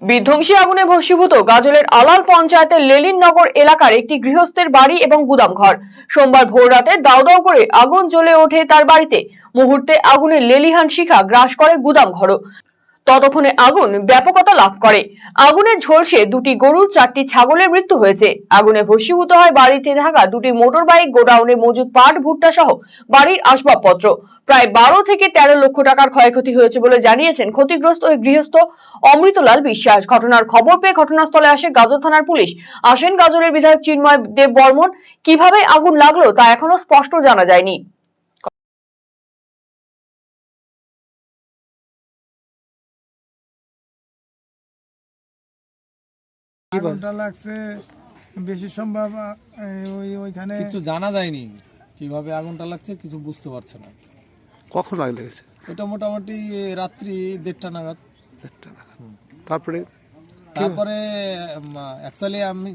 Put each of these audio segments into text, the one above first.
বিধ্বংসী আগুনে ভস্মীভূত গাজলের আলাল পঞ্চায়েতের লেলিন নগর এলাকার একটি গৃহস্থের বাড়ি এবং গুদাম ঘর সোমবার ভোর রাতে দাও দাও করে আগুন জ্বলে ওঠে তার বাড়িতে। মুহূর্তে আগুনে লেলিহান শিখা গ্রাস করে গুদাম ঘরও ততক্ষণে আগুন ব্যাপকতা লাভ করে। আগুনের ঝলসে দুটি গরু চারটি ছাগলের মৃত্যু হয়েছে। আগুনে ভস্মীভূত হয় বাড়িতে থাকা দুটি মোটর বাইক গোডাউনে মজুদ পাট, ভুট্টা সহ বাড়ির আসবাবপত্র। প্রায় বারো থেকে তেরো লক্ষ টাকার ক্ষয়ক্ষতি হয়েছে বলে জানিয়েছেন ক্ষতিগ্রস্ত ওই গৃহস্থ অমৃতলাল বিশ্বাস। ঘটনার খবর পেয়ে ঘটনাস্থলে আসে গাজল থানার পুলিশ। আসেন গাজলের বিধায়ক চিন্ময় দেব বর্মন। কীভাবে আগুন লাগল তা এখনও স্পষ্ট জানা যায়নি। আগুনটা লাগছে বেশি সম্ভব ওই ওইখানে কিছু জানা যায়নি কীভাবে আগুনটা লাগছে কিছু বুঝতে পারছে না। কখন আগ লেগেছে? এটা মোটামুটি রাত্রি দেড়টা নাগাদ। একটা নাগাদ। তারপরে? তারপরে অ্যাকচুয়ালি আমি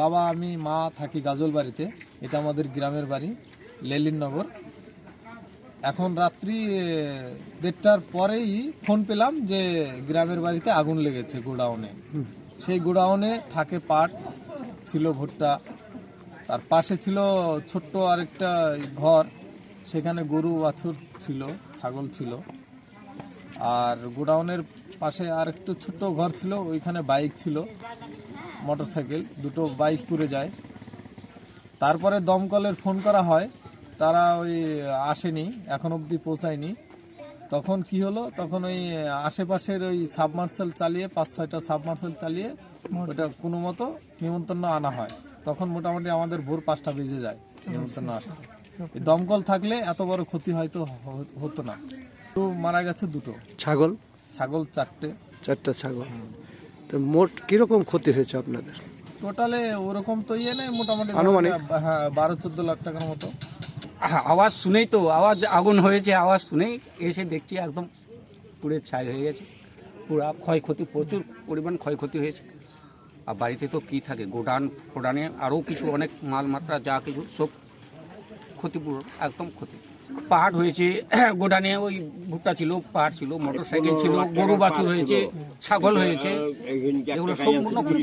বাবা আমি মা থাকি গাজল বাড়িতে। এটা আমাদের গ্রামের বাড়ি লেলিননগর এখন রাত্রি দেড়টার পরেই ফোন পেলাম যে গ্রামের বাড়িতে আগুন লেগেছে গোডাউনে। সেই গোডাউনে থাকে পাট, ছিল ভুট্টা। তার পাশে ছিল ছোট্ট আরেকটা ঘর, সেখানে গরু, বাছুর ছিল, ছাগল ছিল। আর গোডাউনের পাশে আর একটু ছোট্ট ঘর ছিল, ওইখানে বাইক ছিল, মোটরসাইকেল, দুটো বাইক পুড়ে যায়। তারপরে দমকলের ফোন করা হয়, তারা ওই আসেনি, এখন অবধি পৌঁছায়নি। তখন কি হলো? তখন ওই আশেপাশের ওই সাবমার্সেল চালিয়ে পাঁচ ছয়টা সাবমার্সেল চালিয়ে ওটা কোনো মতো নিমন্ত্রণ আনা হয়। তখন মোটামুটি আমাদের ভোর পাঁচটা বেজে যায় নিমন্ত্রণ আসতে। দমকল থাকলে এত বড় ক্ষতি হয়তো হতো না। তো মারা গেছে দুটো। ছাগল? ছাগল চারটে। চারটা ছাগল। তো মোট কীরকম ক্ষতি হয়েছে আপনাদের? টোটালে ওরকম তো ইয়ে নেই মোটামুটি হ্যাঁ বারো চোদ্দ লাখ টাকার মতো। আওয়াজ শুনেই তো আওয়াজ আগুন হয়েছে আওয়াজ শুনেই এসে দেখছি একদম পুড়ে ছাই হয়ে গেছে। পুরা ক্ষয়ক্ষতি প্রচুর পরিমাণ ক্ষয়ক্ষতি হয়েছে। আর বাড়িতে তো কী থাকে গোডান ফোডানে আরও কিছু অনেক মাল মাত্রা যা কিছু সব ক্ষতিপূরণ একদম ক্ষতি। পাহাড় হয়েছে গোডানে ওই ভুট্টা ছিল পাহাড় ছিল মোটর সাইকেল ছিল গরু বাছুর হয়েছে ছাগল হয়েছে এগুলো সম্পূর্ণ ক্ষতি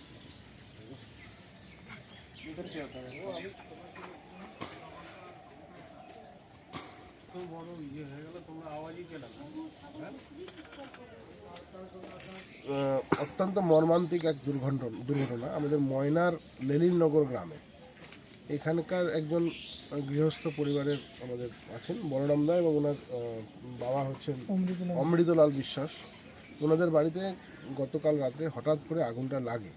অত্যন্ত মর্মান্তিক এক দুর্ঘটনা দুর্ঘটনা। আমাদের ময়নার লেলিননগর গ্রামে। এখানকার একজন গৃহস্থ পরিবারের আমাদের আছেন বলরাম দা এবং ওনার বাবা হচ্ছেন অমৃতলাল বিশ্বাস। ওনাদের বাড়িতে গতকাল রাতে হঠাৎ করে আগুনটা লাগে।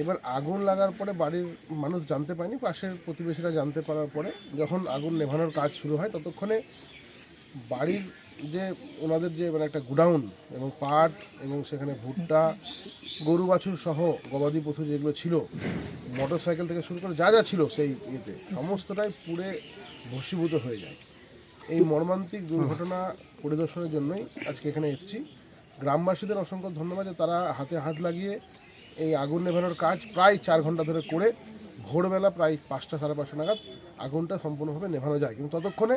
এবার আগুন লাগার পরে বাড়ির মানুষ জানতে পায়নি পাশের প্রতিবেশীরা জানতে পারার পরে যখন আগুন নেভানোর কাজ শুরু হয় ততক্ষণে বাড়ির যে ওনাদের যে মানে একটা গুডাউন এবং পাট এবং সেখানে ভুট্টা, গরু বাছুর সহ গবাদি পশু যেগুলো ছিল মোটর সাইকেল থেকে শুরু করে যা যা ছিল সেই ইয়েতে, সমস্তটাই পুড়ে ভস্মীভূত হয়ে যায়। এই মর্মান্তিক দুর্ঘটনা পরিদর্শনের জন্যই আজকে এখানে এসেছি। গ্রামবাসীদের অসংখ্য ধন্যবাদ যে তারা হাতে হাত লাগিয়ে এই আগুন নেভানোর কাজ প্রায় চার ঘণ্টা ধরে করে ভোরবেলা প্রায় পাঁচটা সাড়ে পাঁচটা নাগাদ আগুনটা সম্পূর্ণভাবে নেভানো যায়। কিন্তু ততক্ষণে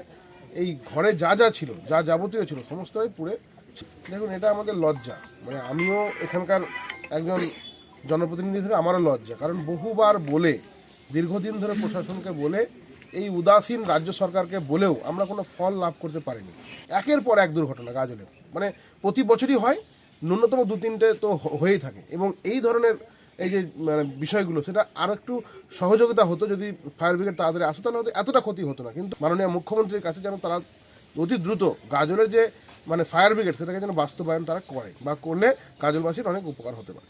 এই ঘরে যা যা ছিল, যা যাবতীয় ছিল, সমস্তটাই পুড়ে দেখুন, এটা আমাদের লজ্জা। মানে আমিও এখানকার একজন জনপ্রতিনিধি হিসেবে আমারও লজ্জা। কারণ বহুবার বলে, দীর্ঘদিন ধরে প্রশাসনকে বলে, এই উদাসীন রাজ্য সরকারকে বলেও আমরা কোনো ফল লাভ করতে পারিনি। একের পর এক দুর্ঘটনা গাজলের। মানে প্রতি বছরই হয় ন্যূনতম দু তিনটে তো হয়েই থাকে। এবং এই ধরনের এই যে মানে বিষয়গুলো, সেটা আরও একটু সহযোগিতা হতো যদি ফায়ার ব্রিগেড তাড়াতাড়ি আসতো, তাহলে হয়তো এতটা ক্ষতি হতো না। কিন্তু মাননীয় মুখ্যমন্ত্রীর কাছে যেন তারা অতি দ্রুত গাজলের যে মানে ফায়ার ব্রিগেড, সেটাকে যেন বাস্তবায়ন তারা করে, বা করলে গাজলবাসীর অনেক উপকার হতে পারে।